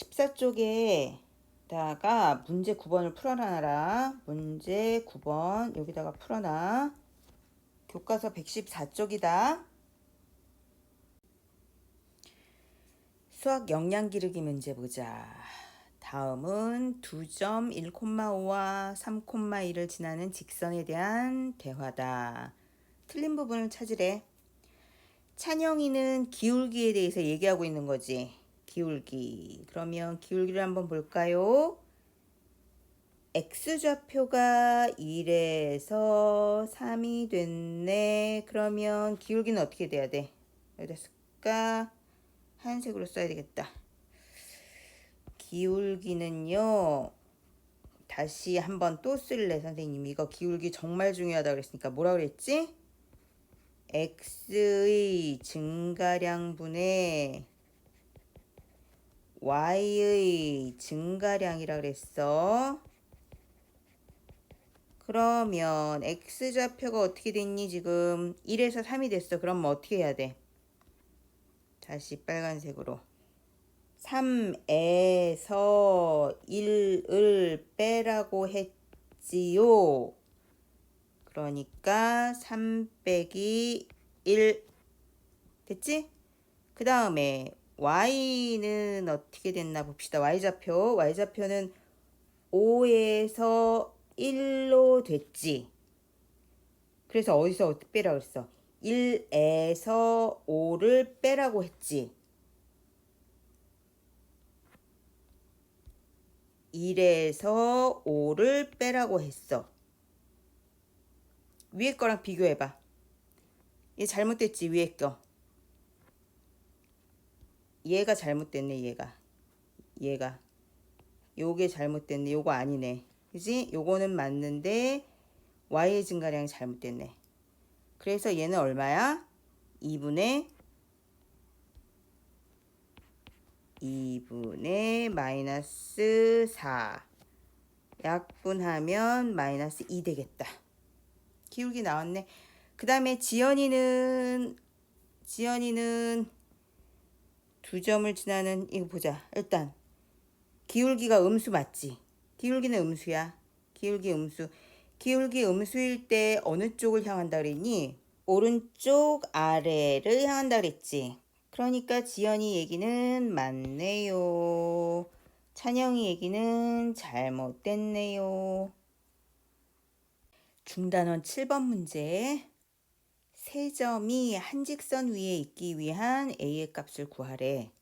14쪽에다가 문제 9번을 풀어놔라. 문제 9번 여기다가 풀어놔. 교과서 114쪽이다. 수학 역량 기르기 문제 보자. 다음은 2점 1,5와 3,2를 지나는 직선에 대한 대화다. 틀린 부분을 찾으래. 찬영이는 기울기에 대해서 얘기하고 있는 거지. 기울기. 그러면 기울기를 한번 볼까요? x좌표가 1에서 3이 됐네. 그러면 기울기는 어떻게 돼야 돼? 여기다 쓸까? 하얀색으로 써야 되겠다. 기울기는요. 다시 한번 또 쓸래 선생님. 이거 기울기 정말 중요하다 그랬으니까 뭐라 그랬지? x의 증가량분의 y의 증가량이라 그랬어. 그러면 x좌표가 어떻게 됐니 지금 1에서 3이 됐어. 그럼 뭐 어떻게 해야 돼? 다시 빨간색으로 3에서 1을 빼라고 했지요. 그러니까 3 빼기 1 됐지? 그 다음에 y는 어떻게 됐나 봅시다. y좌표. y좌표는 5에서 1로 됐지. 그래서 어디서 빼라고 했어? 1에서 5를 빼라고 했지. 1에서 5를 빼라고 했어. 위에 거랑 비교해봐. 얘 잘못됐지, 위에 거. 얘가 잘못됐네, 얘가. 얘가. 요게 잘못됐네, 요거 아니네. 그지? 요거는 맞는데, y의 증가량이 잘못됐네. 그래서 얘는 얼마야? 2분의 2분의 마이너스 4. 약분하면 마이너스 2 되겠다. 기울기 나왔네. 그 다음에 지연이는, 지연이는 두 점을 지나는, 이거 보자. 일단, 기울기가 음수 맞지? 기울기는 음수야. 기울기 음수. 기울기 음수일 때 어느 쪽을 향한다 그랬니? 오른쪽 아래를 향한다 그랬지. 그러니까 지연이 얘기는 맞네요. 찬영이 얘기는 잘못됐네요. 중단원 7번 문제. 세 점이 한 직선 위에 있기 위한 a의 값을 구하래.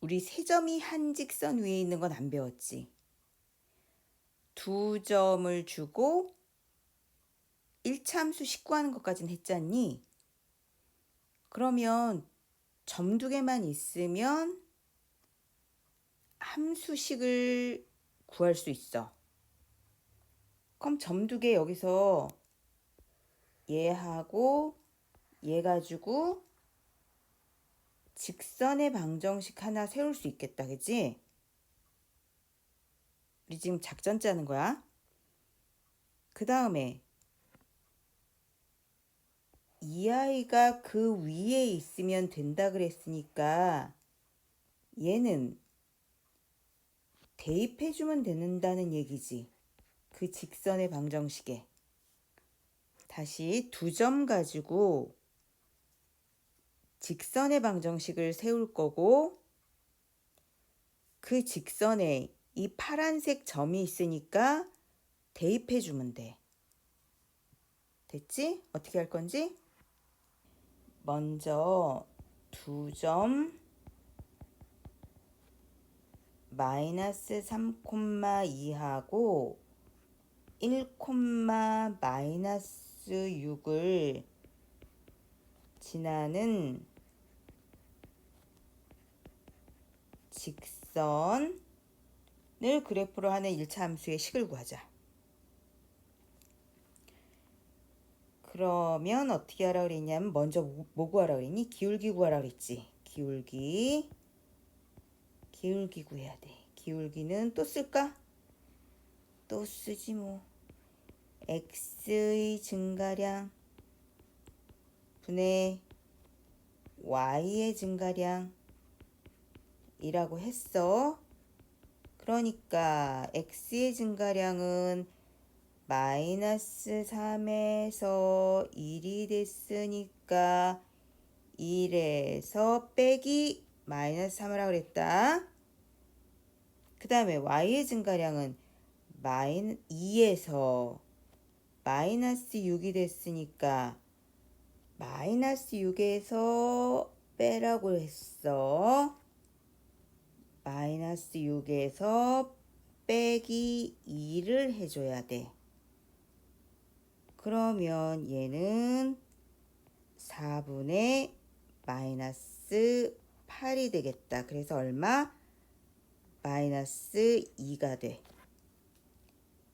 우리 세 점이 한 직선 위에 있는 건 안 배웠지. 두 점을 주고 1참수 식구하는 것까지는 했잖니? 그러면 점 두 개만 있으면 함수식을 구할 수 있어. 그럼 점 두 개 여기서 얘하고 얘 가지고 직선의 방정식 하나 세울 수 있겠다. 그지? 우리 지금 작전 짜는 거야. 그 다음에 이 아이가 그 위에 있으면 된다 그랬으니까 얘는 대입해주면 된다는 얘기지. 그 직선의 방정식에. 다시 두 점 가지고 직선의 방정식을 세울 거고 그 직선에 이 파란색 점이 있으니까 대입해 주면 돼. 됐지? 어떻게 할 건지? 먼저 두 점 마이너스 3,2하고 1, 마이너스 6을 지나는 직선을 그래프로 하는 1차 함수의 식을 구하자. 그러면 어떻게 하라 그랬냐면 먼저 뭐, 뭐 구하라 그랬니? 기울기 구하라 그랬지. 기울기. 기울기 구해야 돼. 기울기는 또 쓸까? 또 쓰지 뭐. X의 증가량 분의 y의 증가량 이라고 했어. 그러니까 x의 증가량은 마이너스 3에서 1이 됐으니까 1에서 빼기 마이너스 3을 하고 그랬다. 그 다음에 y의 증가량은 마이너 2에서 마이너스 6이 됐으니까 마이너스 6에서 빼라고 했어. 마이너스 6에서 빼기 2를 해줘야 돼. 그러면 얘는 4분의 마이너스 8이 되겠다. 그래서 얼마? 마이너스 2가 돼.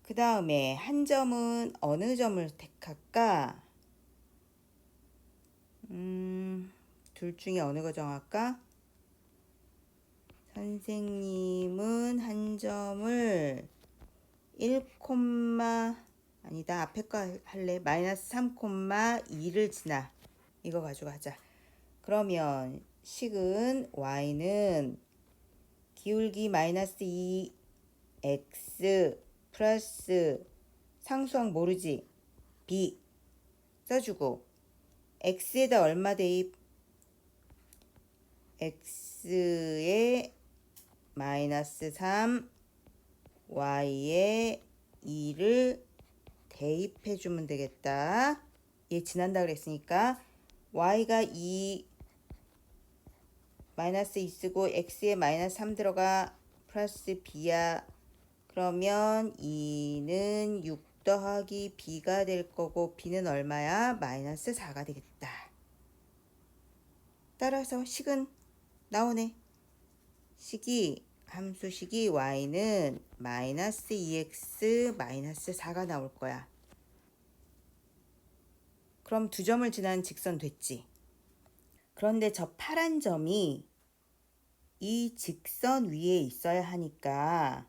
그 다음에 한 점은 어느 점을 택할까? 음, 둘 중에 어느 거 정할까? 선생님은 한 점을 1, 아니다. 앞에 거 할래. 마이너스 3, 2를 지나. 이거 가지고 하자. 그러면 식은 y는 기울기 마이너스 2 x 플러스 상수항 모르지? b 써주고 x에다 얼마 대입? x에 마이너스 3 y에 2를 대입해 주면 되겠다. 얘 지난다 그랬으니까 y가 2 마이너스 2 쓰고 x에 마이너스 3 들어가 플러스 b야. 그러면 2는 6 더하기 b가 될 거고 b는 얼마야? 마이너스 4가 되겠다. 따라서 식은 나오네. 식이 함수식이 y는 마이너스 2x 마이너스 4가 나올 거야. 그럼 두 점을 지난 직선 됐지. 그런데 저 파란 점이 이 직선 위에 있어야 하니까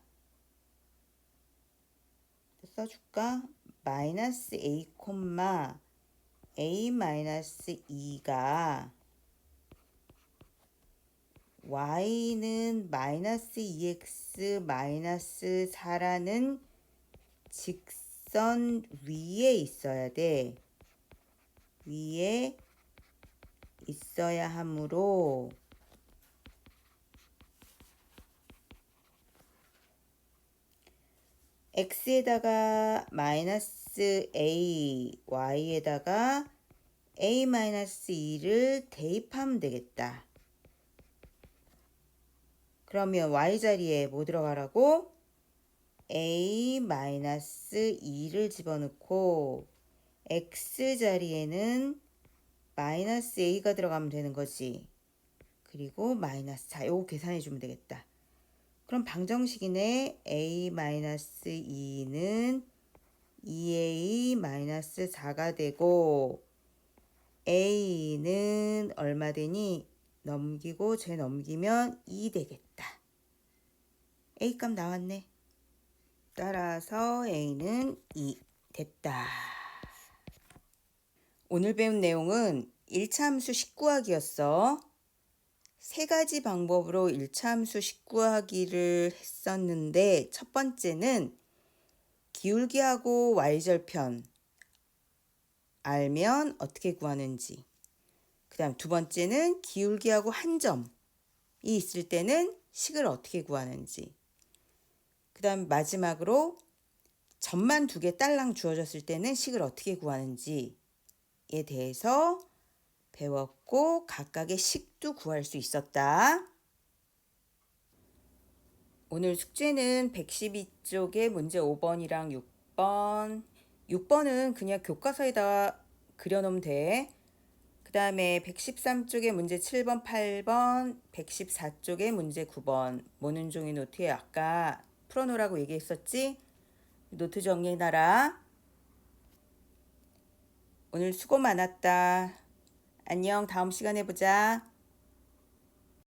써줄까? 마이너스 a a 마이너스 2가 y는 마이너스 2x 마이너스 4라는 직선 위에 있어야 돼. 위에 있어야 하므로 x에다가 마이너스 a, y에다가 a 마이너스 2를 대입하면 되겠다. 그러면 y 자리에 뭐 들어가라고? a 마이너스 2를 집어넣고 x 자리에는 마이너스 a가 들어가면 되는 거지. 그리고 마이너스 4. 요거 계산해 주면 되겠다. 그럼 방정식이네. a 마이너스 2는 2a 마이너스 4가 되고 a는 얼마 되니? 넘기고 제 넘기면 2 되겠다. a 값 나왔네. 따라서 a는 2 됐다. 오늘 배운 내용은 1차 함수 19하기였어. 세 가지 방법으로 1차 함수 19하기를 했었는데 첫 번째는 기울기하고 y절편 알면 어떻게 구하는지. 그 다음 두 번째는 기울기하고 한 점이 있을 때는 식을 어떻게 구하는지. 그 다음 마지막으로 점만 두 개 딸랑 주어졌을 때는 식을 어떻게 구하는지에 대해서 배웠고 각각의 식도 구할 수 있었다. 오늘 숙제는 112쪽에 문제 5번이랑 6번 6번은 그냥 교과서에다 그려놓으면 돼. 그 다음에 113쪽에 문제 7번, 8번, 114쪽에 문제 9번 모는 종이 노트에 아까 풀어놓으라고 얘기했었지? 노트 정리해놔라. 오늘 수고 많았다. 안녕. 다음 시간에 보자.